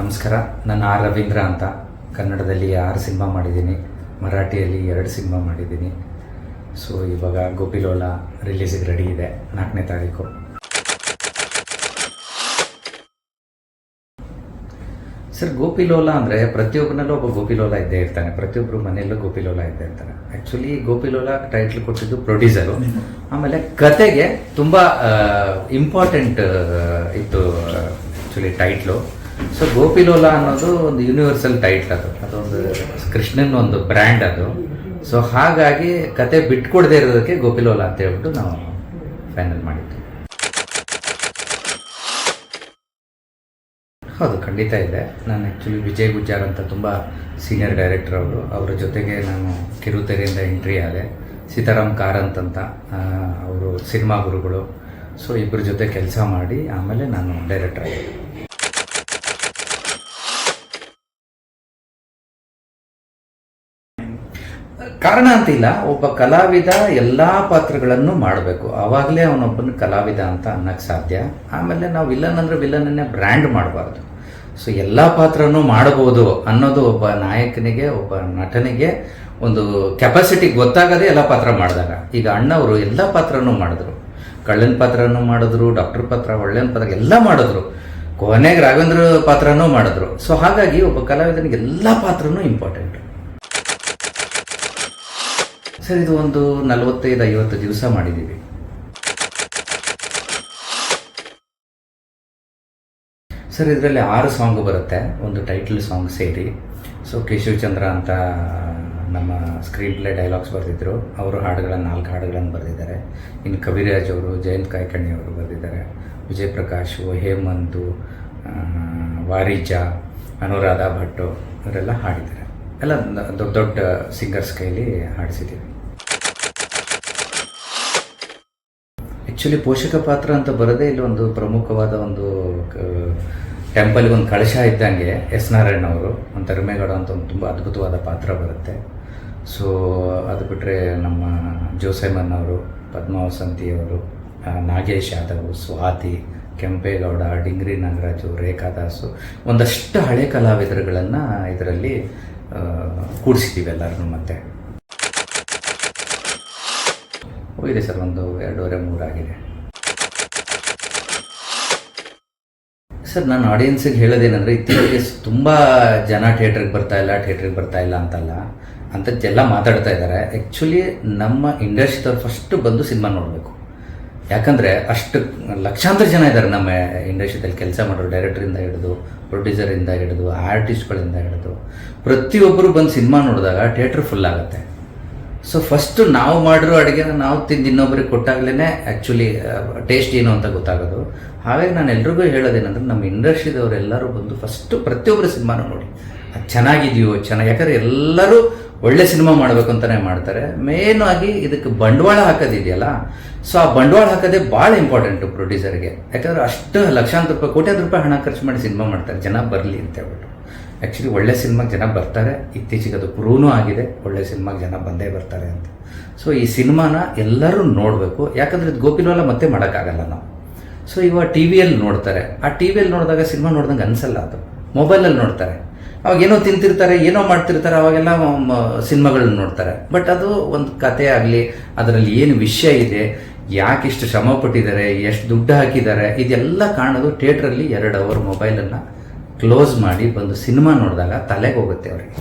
ನಮಸ್ಕಾರ. ನಾನು ಆರ್ ರವೀಂದ್ರ ಅಂತ. ಕನ್ನಡದಲ್ಲಿ ಆರು ಸಿನಿಮಾ ಮಾಡಿದ್ದೀನಿ. ಮರಾಠಿಯಲ್ಲಿ ಎರಡು ಸಿನಿಮಾ ಮಾಡಿದ್ದೀನಿ. ಸೊ ಇವಾಗ ಗೋಪಿಲೋಲ ರಿಲೀಸಿಗೆ ರೆಡಿ ಇದೆ. ನಾಲ್ಕನೇ ತಾರೀಕು. ಸರ್ ಗೋಪಿಲೋಲ ಅಂದರೆ ಪ್ರತಿಯೊಬ್ಬನಲ್ಲೂ ಒಬ್ಬ ಗೋಪಿಲೋಲ ಇದ್ದೇ ಇರ್ತಾನೆ. ಪ್ರತಿಯೊಬ್ಬರು ಮನೆಯಲ್ಲೂ ಗೋಪಿಲೋಲ ಇದ್ದೇ ಇರ್ತಾರೆ. ಆ್ಯಕ್ಚುಲಿ ಗೋಪಿಲೋಲ ಟೈಟ್ಲ್ ಕೊಟ್ಟಿದ್ದು ಪ್ರೊಡ್ಯೂಸರು ಆಮೇಲೆ ಕತೆಗೆ ತುಂಬ ಇಂಪಾರ್ಟೆಂಟ್ ಇತ್ತು ಆ್ಯಕ್ಚುಲಿ ಟೈಟ್ಲು ಸೊ ಗೋಪಿಲೋಲ ಅನ್ನೋದು ಒಂದು ಯೂನಿವರ್ಸಲ್ ಟೈಟ್ಲ್ ಅದು. ಅದೊಂದು ಕೃಷ್ಣನ್ ಒಂದು ಬ್ರ್ಯಾಂಡ್ ಅದು. ಸೊ ಹಾಗಾಗಿ ಕತೆ ಬಿಟ್ಕೊಡದೆ ಇರೋದಕ್ಕೆ ಗೋಪಿಲೋಲ ಅಂತ ಹೇಳ್ಬಿಟ್ಟು ನಾವು ಫೈನಲ್ ಮಾಡಿದ್ವಿ. ಹೌದು, ಖಂಡಿತ ಇದೆ. ನಾನು ಆ್ಯಕ್ಚುಲಿ ವಿಜಯ್ ಗುಜ್ಜಾರ್ ಅಂತ ತುಂಬ ಸೀನಿಯರ್ ಡೈರೆಕ್ಟರ್ ಅವರು. ಅವರ ಜೊತೆಗೆ ನಾನು ಕಿರುತೆರೆಯಿಂದ ಎಂಟ್ರಿ ಆದೆ. ಸೀತಾರಾಮ್ ಕಾರಂತ್ ಅಂತ ಅವರು ಸಿನಿಮಾ ಗುರುಗಳು. ಸೊ ಇಬ್ಬರ ಜೊತೆ ಕೆಲಸ ಮಾಡಿ ಆಮೇಲೆ ನಾನು ಡೈರೆಕ್ಟರ್ ಆದೆ ಕಾರಣ ಅಂತಿಲ್ಲ, ಒಬ್ಬ ಕಲಾವಿದ ಎಲ್ಲ ಪಾತ್ರಗಳನ್ನು ಮಾಡಬೇಕು. ಆವಾಗಲೇ ಅವನೊಬ್ಬನ ಕಲಾವಿದ ಅಂತ ಅನ್ನಕ್ಕೆ ಸಾಧ್ಯ. ಆಮೇಲೆ ನಾವು ವಿಲನ್ ಅಂದರೆ ವಿಲನನ್ನೇ ಬ್ರ್ಯಾಂಡ್ ಮಾಡಬಾರ್ದು. ಸೊ ಎಲ್ಲ ಪಾತ್ರನೂ ಮಾಡಬಹುದು ಅನ್ನೋದು ಒಬ್ಬ ನಾಯಕನಿಗೆ, ಒಬ್ಬ ನಟನಿಗೆ ಒಂದು ಕೆಪಾಸಿಟಿ ಗೊತ್ತಾಗದೆ ಎಲ್ಲ ಪಾತ್ರ ಮಾಡಿದಾಗ. ಈಗ ಅಣ್ಣವರು ಎಲ್ಲ ಪಾತ್ರನೂ ಮಾಡಿದ್ರು. ಕಳ್ಳನ ಪಾತ್ರನೂ ಮಾಡಿದ್ರು ಡಾಕ್ಟರ್ ಪಾತ್ರ ಒಳ್ಳೆಯ ಪಾತ್ರ ಎಲ್ಲ ಮಾಡಿದ್ರು. ಕೊನೆಗೆ ರಾಘವೇಂದ್ರ ಪಾತ್ರನೂ ಮಾಡಿದ್ರು. ಸೊ ಹಾಗಾಗಿ ಒಬ್ಬ ಕಲಾವಿದನಿಗೆ ಎಲ್ಲ ಪಾತ್ರನೂ ಇಂಪಾರ್ಟೆಂಟ್ ಸರ್, ಇದು ಒಂದು ನಲವತ್ತೈದು, ಐವತ್ತು ದಿವಸ ಮಾಡಿದ್ದೀವಿ. ಸರ್, ಇದರಲ್ಲಿ ಆರು ಸಾಂಗ್ ಬರುತ್ತೆ. ಒಂದು ಟೈಟಲ್ ಸಾಂಗ್ ಸೇರಿ. ಸೊ ಕೇಶವಚಂದ್ರ ಅಂತ ನಮ್ಮ ಸ್ಕ್ರೀನ್ ಪ್ಲೇ ಡೈಲಾಗ್ಸ್ ಬರೆದಿದ್ದರು ಅವರು ಹಾಡುಗಳನ್ನು, ನಾಲ್ಕು ಹಾಡುಗಳನ್ನು ಬರೆದಿದ್ದಾರೆ. ಇನ್ನು ಕವಿರಾಜ್ ಅವರು, ಜಯಂತ್ ಕಾಯ್ಕಣಿ ಅವರು ಬರೆದಿದ್ದಾರೆ. ವಿಜಯ್ ಪ್ರಕಾಶ್ ಹೇಮಂತು ವಾರಿಜಾ ವಾರಿಜ ಅನುರಾಧ ಭಟ್ಟು ಇವರೆಲ್ಲ ಹಾಡಿದ್ದಾರೆ. ಎಲ್ಲ ದೊಡ್ಡ ದೊಡ್ಡ ಸಿಂಗರ್ಸ್ ಕೈಲಿ ಹಾಡಿಸಿದ್ದೀವಿ. ಆ್ಯಕ್ಚುಲಿ ಪೋಷಕ ಪಾತ್ರ ಅಂತ ಬರೋದೇ ಇಲ್ಲಿ ಒಂದು ಪ್ರಮುಖವಾದ ಒಂದು ಟೆಂಪಲ್ಗೆ ಒಂದು ಕಳಶ ಇದ್ದಂಗೆ ಎಸ್ ನಾರಾಯಣ ಅವರು. ಒಂದು ಧರ್ಮೇಗೌಡ ಅಂತ ಒಂದು ತುಂಬ ಅದ್ಭುತವಾದ ಪಾತ್ರ ಬರುತ್ತೆ. ಸೊ ಅದು ಬಿಟ್ಟರೆ ನಮ್ಮ ಜೋಸೆಮನ್ ಅವರು ಪದ್ಮಾವಸಂತಿ ಅವರು ಆ, ನಾಗೇಶ್ ಯಾದವ್ ಸ್ವಾತಿ ಕೆಂಪೇಗೌಡ ಡಿಂಗ್ರಿ ನಾಗರಾಜು ರೇಖಾದಾಸು ಒಂದಷ್ಟು ಹಳೆ ಕಲಾವಿದರುಗಳನ್ನು ಇದರಲ್ಲಿ ಕೂಡಿಸಿದ್ದೀವಿ ಎಲ್ಲರನ್ನು ಮತ್ತೆ. ಹೋಗಿದೆ ಸರ್, ಒಂದು ಎರಡೂವರೆ, ಮೂರಾಗಿದೆ. ಸರ್, ನಾನು ಆಡಿಯನ್ಸಿಗೆ ಹೇಳೋದೇನೆಂದರೆ, ಇತ್ತೀಚೆಗೆ ತುಂಬ ಜನ ಥಿಯೇಟ್ರಿಗೆ ಬರ್ತಾ ಇಲ್ಲ ಥಿಯೇಟ್ರಿಗೆ ಬರ್ತಾ ಇಲ್ಲ ಅಂತಲ್ಲ ಅಂಥದ್ದೆಲ್ಲ ಮಾತಾಡ್ತಾ ಇದ್ದಾರೆ. ಆ್ಯಕ್ಚುಲಿ ನಮ್ಮ ಇಂಡಸ್ಟ್ರಿದವ್ರು ಫಸ್ಟ್ ಬಂದು ಸಿನಿಮಾ ನೋಡಬೇಕು. ಯಾಕಂದರೆ, ಅಷ್ಟು ಲಕ್ಷಾಂತರ ಜನ ಇದ್ದಾರೆ ನಮ್ಮ ಇಂಡಸ್ಟ್ರಿದಲ್ಲಿ ಕೆಲಸ ಮಾಡೋರು ಡೈರೆಕ್ಟ್ರಿಂದ ಹಿಡಿದು ಪ್ರೊಡ್ಯೂಸರಿಂದ ಹಿಡಿದು ಆರ್ಟಿಸ್ಟ್ಗಳಿಂದ ಹಿಡಿದು ಪ್ರತಿಯೊಬ್ಬರು ಬಂದು ಸಿನಿಮಾ ನೋಡಿದಾಗ ಥಿಯೇಟ್ರ್ ಫುಲ್ ಆಗುತ್ತೆ. ಸೊ ಫಸ್ಟ್ ನಾವು ಮಾಡಿರೋ ಅಡುಗೆನ ನಾವು ತಿಂದು ಇನ್ನೊಬ್ಬರಿಗೆ ಕೊಟ್ಟಾಗಲೇ ಆ್ಯಕ್ಚುಲಿ ಟೇಸ್ಟ್ ಏನು ಅಂತ ಗೊತ್ತಾಗೋದು. ಹಾಗಾಗಿ ನಾನು ಎಲ್ರಿಗೂ ಹೇಳೋದೇನೆಂದ್ರೆ, ನಮ್ಮ ಇಂಡಸ್ಟ್ರಿದವರೆಲ್ಲರೂ ಬಂದು ಫಸ್ಟು ಪ್ರತಿಯೊಬ್ಬರು ಸಿನಿಮಾನ ನೋಡಿ. ಅದು ಚೆನ್ನಾಗಿದೆಯೋ, ಚೆನ್ನಾಗಿ ಯಾಕಂದರೆ ಎಲ್ಲರೂ ಒಳ್ಳೆ ಸಿನಿಮಾ ಮಾಡಬೇಕು ಅಂತಲೇ ಮಾಡ್ತಾರೆ. ಮೇನ್ ಆಗಿ ಇದಕ್ಕೆ ಬಂಡವಾಳ ಹಾಕೋದಿದೆಯಲ್ಲ ಸೊ ಆ ಬಂಡವಾಳ ಹಾಕೋದೇ ಭಾಳ ಇಂಪಾರ್ಟೆಂಟು ಪ್ರೊಡ್ಯೂಸರ್ಗೆ ಯಾಕಂದ್ರೆ ಅಷ್ಟು ಲಕ್ಷಾಂತರ ರೂಪಾಯಿ ಕೋಟ್ಯಾಂತರ ರೂಪಾಯಿ ಹಣ ಖರ್ಚು ಮಾಡಿ ಸಿನಿಮಾ ಮಾಡ್ತಾರೆ, ಜನ ಬರಲಿ ಅಂತ ಹೇಳ್ಬಿಟ್ಟು. ಆ್ಯಕ್ಚುಲಿ ಒಳ್ಳೆ ಸಿನಿಮಾಗೆ ಜನ ಬರ್ತಾರೆ. ಇತ್ತೀಚೆಗೆ ಅದು ಪ್ರೂವ್ನೂ ಆಗಿದೆ. ಒಳ್ಳೆ ಸಿನಿಮಾಗೆ ಜನ ಬಂದೇ ಬರ್ತಾರೆ ಅಂತ. ಸೊ ಈ ಸಿನಿಮಾನ ಎಲ್ಲರೂ ನೋಡಬೇಕು. ಯಾಕಂದರೆ ಇದು ಗೋಪಿಲೋಲ ಮತ್ತೆ ಮಾಡೋಕ್ಕಾಗಲ್ಲ ನಾವು. ಸೊ ಇವಾಗ ಟಿ ವಿಯಲ್ಲಿ ನೋಡ್ತಾರೆ. ಆ ಟಿ ವಿಯಲ್ಲಿ ನೋಡಿದಾಗ ಸಿನಿಮಾ ನೋಡ್ದಂಗೆ ಅನಿಸಲ್ಲ ಅದು. ಮೊಬೈಲಲ್ಲಿ ನೋಡ್ತಾರೆ. ಅವಾಗ ಏನೋ ತಿಂತಿರ್ತಾರೆ, ಏನೋ ಮಾಡ್ತಿರ್ತಾರೆ, ಅವಾಗೆಲ್ಲ ಸಿನಿಮಾಗಳನ್ನ ನೋಡ್ತಾರೆ. ಬಟ್ ಅದು ಒಂದು ಕತೆ ಆಗಲಿ, ಅದರಲ್ಲಿ ಏನು ವಿಷಯ ಇದೆ, ಯಾಕೆ ಇಷ್ಟು ಶ್ರಮ ಪಟ್ಟಿದ್ದಾರೆ ಎಷ್ಟು ದುಡ್ಡು ಹಾಕಿದ್ದಾರೆ, ಇದೆಲ್ಲ ಕಾಣೋದು ಥಿಯೇಟ್ರಲ್ಲಿ ಎರಡು ಅವರ್ ಮೊಬೈಲನ್ನು ಕ್ಲೋಸ್ ಮಾಡಿ ಬಂದು ಸಿನಿಮಾ ನೋಡಿದಾಗ ತಲೆಗೆ ಹೋಗುತ್ತೆ ಅವರಿಗೆ.